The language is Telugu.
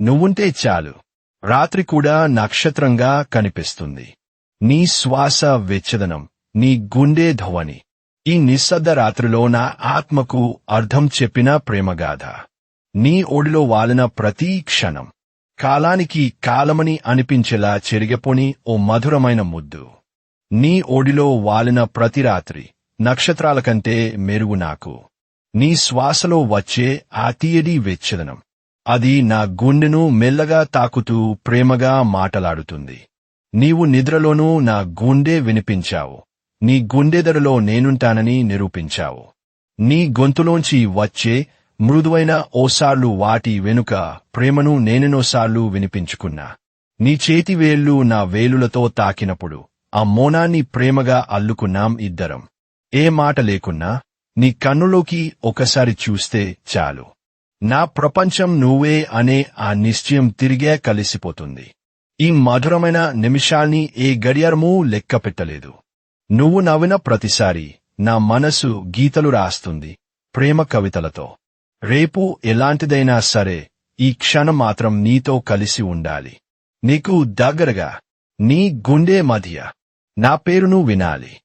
నువ్వుంటే చాలు. రాత్రి కూడా నక్షత్రంగా కనిపిస్తుంది. నీ శ్వాస వెచ్చదనం నీ గుండె ధ్వని. ఈ నిశ్శబ్ద రాత్రిలో నా ఆత్మకు అర్థం చెప్పిన ప్రేమగాథ. నీ ఒడిలో వాలిన ప్రతి క్షణం. కాలానికి కాలమని అనిపించేలా చెరిగపోని ఓ మధురమైన ముద్దు. నీ ఒడిలో వాలిన ప్రతి రాత్రి నక్షత్రాల కంటే మెరుగు నాకు. నీ శ్వాసలో వచ్చే ఆ తీయడి వెచ్చదనం. అది నా గుండెను మెల్లగా తాకుతూ ప్రేమగా మాటలాడుతుంది. నీవు నిద్రలోనూ నా గుండె వినిపించావు. నీ గుండెదరలో నేనుంటానని నిరూపించావు. నీ గొంతులోంచి వచ్చే మృదువైన ఓసార్లు వాటి వెనుక ప్రేమను నేనెనోసార్లు వినిపించుకున్నా. నీ చేతి వేళ్ళు నా వేలులతో తాకినప్పుడు ఆ మోనాన్ని ప్రేమగా అల్లుకున్నాం ఇద్దరం. ఏ మాట లేకున్నా నీ కన్నులోకి ఒకసారి చూస్తే చాలు. నా ప్రపంచం నువ్వే అనే ఆ నిశ్చయం తిరిగే కలిసిపోతుంది. ఈ మధురమైన నిమిషాల్ని ఏ గడియారమూ లెక్క పెట్టలేదు. నువ్వు నవ్విన ప్రతిసారి నా మనసు గీతలు రాస్తుంది ప్రేమ కవితలతో. రేపు ఎలాంటిదైనా సరే ఈ క్షణం మాత్రం నీతో కలిసి ఉండాలి. నీకు దగ్గరగా నీ గుండె మధ్య. నా పేరును వినాలి.